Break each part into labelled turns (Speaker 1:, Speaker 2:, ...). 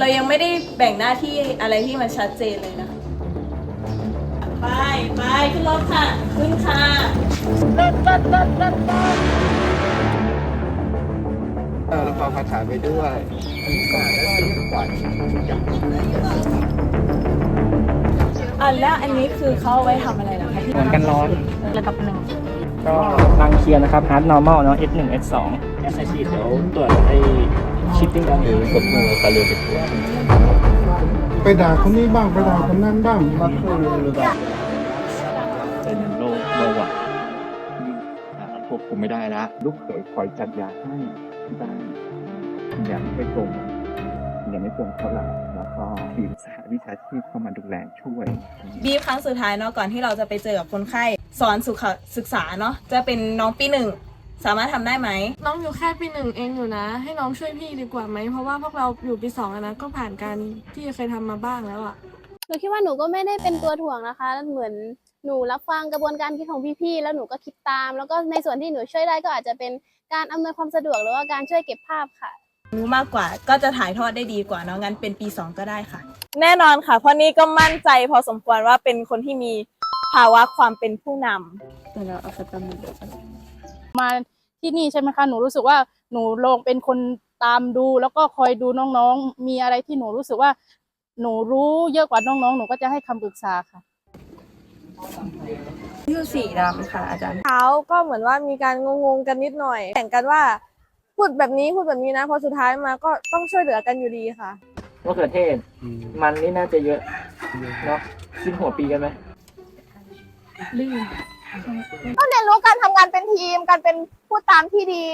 Speaker 1: เรายังไม่ได้แบ่งหน้าที่อะไรที่มันชัดเจนเลยนะคะไปไปขึ้นรถค่ะ ขึ้นค่ะ
Speaker 2: เออแล้วฟังคาถาไปด้วยก่อนแล้วสิ่งขวัญทุกอย่าง
Speaker 1: อะแล้วอันนี้คือเขาเอาไว้ทำอะไรล่ะคะที่
Speaker 3: เหมือนกันร้อน
Speaker 1: ระดับหนึ่ง
Speaker 3: ก็รังเคียร์นะครับ hard normal เนาะ S1 S2 SIC เดี๋ยวตรวจไอ้ shipping กัน
Speaker 2: หรือกดมือคาเรือไปตัว
Speaker 4: ไปด่าคนนี้บ้างไปด่าคนนั้นบ้าง
Speaker 2: ก็คือแบบ
Speaker 5: เป็นโรคเบาหวานอ่าควบคุมไม่ได้ละลูกเขยคอยจัดยาให้ที่บ้านอย่าไม่ตรงอย่าไม่ตรงเท่าไหร่แล้วก็ทีมสหวิชาชีพเข้ามาดูแลช่วย
Speaker 1: บีฟครั้งสุดท้ายเนาะก่อนที่เราจะไปเจอกับคนไข้สอนสุขศึกษาเนาะจะเป็นน้องปีหนึ่ง สามารถทำได้ไหม
Speaker 6: น้องอยู่แค่ปีหนึ่งเองอยู่นะ ให้น้องช่วยพี่ดีกว่าไหม เพราะว่าพวกเราอยู่ปีสองอะนะ ก็ผ่านการที่เคยทำมาบ้างแล้วอะ
Speaker 7: หนูคิดว่าหนูก็ไม่ได้เป็นตัวถ่วงนะคะ เหมือนหนูรับฟังกระบวนการคิดของพี่ๆ แล้วหนูก็คิดตาม แล้วก็ในส่วนที่หนูช่วยได้ก็อาจจะเป็นการอำนวยความสะดวกหรือว่าการช่วยเก็บภาพค่ะ
Speaker 1: รู้มากกว่าก็จะถ่ายทอดได้ดีกว่าเนาะงั้นเป็นปี 2 ก็ได้ค่ะ แน่นอนค่ะ เพราะนี่ก็มั่นใจพอสมควรว่าเป็นคนที่มีภาวะความเป็นผู้นำ แต่เราเอาสตาร์ท
Speaker 8: มาที่นี่ใช่ไหมคะหนูรู้สึกว่าหนูลงเป็นคนตามดู แล้วก็คอยดูน้องๆ มีอะไรที่หนูรู้สึกว่า หนูรู้เยอะกว่าน้องๆ หนูก็จะให้คำปรึกษาค่ะ
Speaker 1: ชื่อสีดำค่ะอาจารย์
Speaker 6: เช้าก็เหมือนว่ามีการงงๆกันนิดหน่อยแข่งกันว่า พูดแบบนี้พูดแบบนี้นะพอสุดท้ายมาก็ต้องช่วยเหลือกันอยู่ดีค่ะ
Speaker 3: มะเขือเทศ มันนี่น่าจะเยอะเนาะขึ้นหัวปีกันไหม
Speaker 7: ต้องเรียนรู้การทำงานเป็นทีม การเป็นผู้ตามที่ดี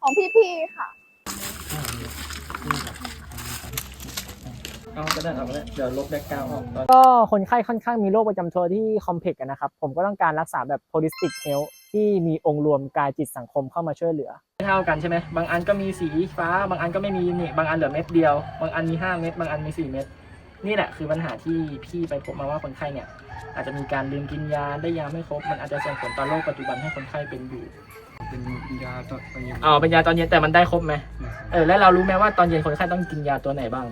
Speaker 7: ของพี่ๆค่ะ
Speaker 3: เอาก็ได้เอาก็ได้เดี๋ยวลบแบ็กกราวด์ออก
Speaker 9: ก็คนไข้ค่อนข้างมีโรคประจำตัวที่คอมเพล็กซ์อะนะครับ ผมก็ต้องการรักษาแบบ holistic health ที่มีองค์รวมกายจิตสังคมเข้ามาช่วยเหลือ
Speaker 3: ไม่เท่ากันใช่ไหมบางอันก็มีสีฟ้า บางอันก็ไม่มีนี่บางอันเหลือเม็ดเดียว บางอันมีห้าเม็ดบางอันมีสี่เม็ด นี่แหละคือปัญหาที่พี่ไปพบมาว่าคนไข้เนี่ยอาจจะมีการลืมกินยาได้ยาไม่ครบ มันอาจจะส่งผลต่อโรคปัจจุบันให้คนไข้เป็นอยู่
Speaker 4: เป็นยาตอนไป
Speaker 3: อ๋อเป็นยาตอนเย็นแต่มันได้ครบไหมเออแล้วเรารู้ไหมว่าตอนเย็นคนไข้ต้องกินยาตัวไหนบ้าง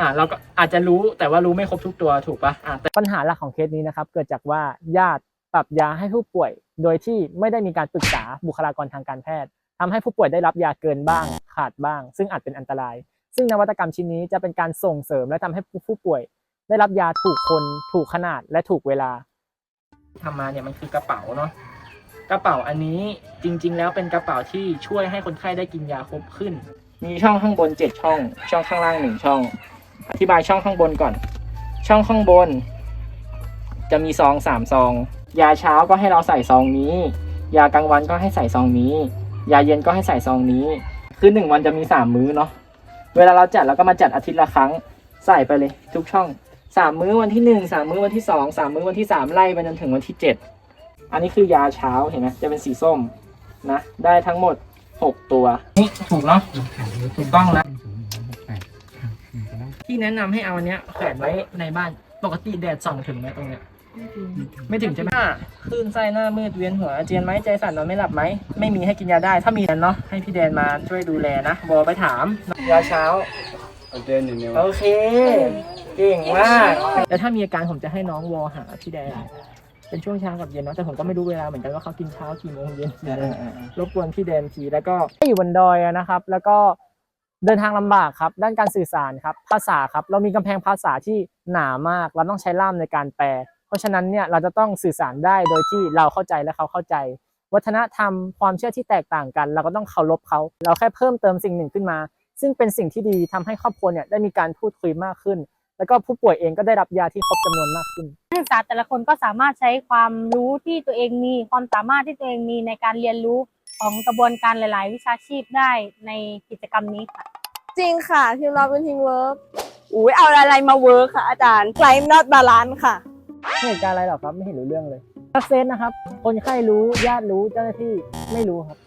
Speaker 3: อ่าเราก็อาจจะรู้แต่ว่ารู้ไม่ครบทุกตัวถูกปะอ่าแต่
Speaker 9: ปัญหาหลักของเคสนี้นะครับ เกิดจากว่าญาติปรับยาให้ผู้ป่วย โดยที่ไม่ได้มีการปรึกษาบุคลากรทางการแพทย์ทำให้ผู้ป่วยได้รับยาเกินบ้าง ขาดบ้าง ซึ่งอาจเป็นอันตราย ซึ่งนวัตกรรมชิ้นนี้จะเป็นการส่งเสริมและทำให้ผู้ป่วย ได้รับยาถูกคนถูกขนาดและถูกเวลา
Speaker 3: ทำมาเนี่ยมันคือกระเป๋าเนาะกระเป๋าอันนี้จริง ๆ แล้วเป็นกระเป๋าที่ช่วยให้คนไข้ได้กินยาครบขึ้น มีช่องข้างบนเจ็ดช่อง ช่องข้างล่างหนึ่งช่อง อธิบายช่องข้างบนก่อน ช่องข้างบน จะมีซองสามซอง ยาเช้าก็ให้เราใส่ซองนี้ ยากลางวันก็ให้ใส่ซองนี้ ยาเย็นก็ให้ใส่ซองนี้ คือหนึ่งวันจะมีสามมื้อเนาะ เวลาเราจัดเราก็มาจัดอาทิตย์ละครั้งใส่ไปเลย ทุกช่องสามมื้อวันที่หนึ่งสามมื้อวันที่สองสามมื้อวันที่สามไล่ไปจนถึงวันที่เจ็ดอันนี้คือยาเช้าเห็นไหมจะเป็นสีส้มนะ ได้ทั้งหมดหกตัวนี่ถูกเนาะถูกต้องแล้วที่แนะนำให้เอาอันเนี้ยแขวนไว้ในบ้านปกติแดดส่องถึงไหมตรงเนี้ย ไม่ถึงใช่ไหมคลื่นไส้หน้ามืดเวียนหัวอาเจียนไหมใจสั่นนอนไม่หลับไหมไม่มีให้กินยาได้ถ้ามีเนาะให้พี่แดนมาช่วยดูแลนะบอไปถามยาเช้า
Speaker 4: เดนอย่างเนี้ย
Speaker 3: โอเคเก่งมากแล้วถ้ามีอาการผมจะให้น้องวอหาพี่แดนเป็นช่วงเช้ากับเย็นเนาะแต่ผมก็ไม่รู้เวลาเหมือนกันว่าเขากินเช้ากี่โมงเย็นกี่โมงรบกวนพี่แดนทีแล้วก็
Speaker 9: อยู่บนดอยอะนะครับ แล้วก็เดินทางลำบากครับ ด้านการสื่อสารครับ ภาษาครับ เรามีกำแพงภาษาที่หนามาก เราต้องใช้ล่ามในการแปลเพ ราะฉะนั้นเนี่ยเราจะต้องสื่อสารได้โดยที่เราเข้าใจและเขาเข้าใจ วัฒนธรรมความเชื่อที่แตกต่างกัน เราก็ต้องเคารพเขา เราแค่เพิ่มเติมสิ่งหนึ่งขึ้นมา ซึ่งเป็นสิ่งที่ดีทำให้ครอบครัวเนี่ยได้มีการพูดคุยมากขึ้น แล้วก็ผู้ป่วยเองก็ได้รับยาที่ครบจำนวนมากขึ้น
Speaker 8: นักศึกษาแต่ละคนก็สามารถใช้ความรู้ที่ตัวเองมีความสามารถที่ตัวเองมีในการเรียนรู้ของกระบวนการหลาย ๆ วิชาชีพได้ในกิจกรรมนี้ค่ะ
Speaker 6: จริงค่ะทีมเราเป็นทีมเวิร์ก
Speaker 1: อุ้ยเอาอะไรมาเวิร์คค่ะอาจารย์ไกลนอตบาลานค่ะ
Speaker 9: ไม่เหตุการณ์อะไรหรอกครับไม่เห็นรู้เรื่องเลยทักเซนนะครับ คนไข้รู้ญาติรู้เจ้าหน้าที่ไม่รู้ครับ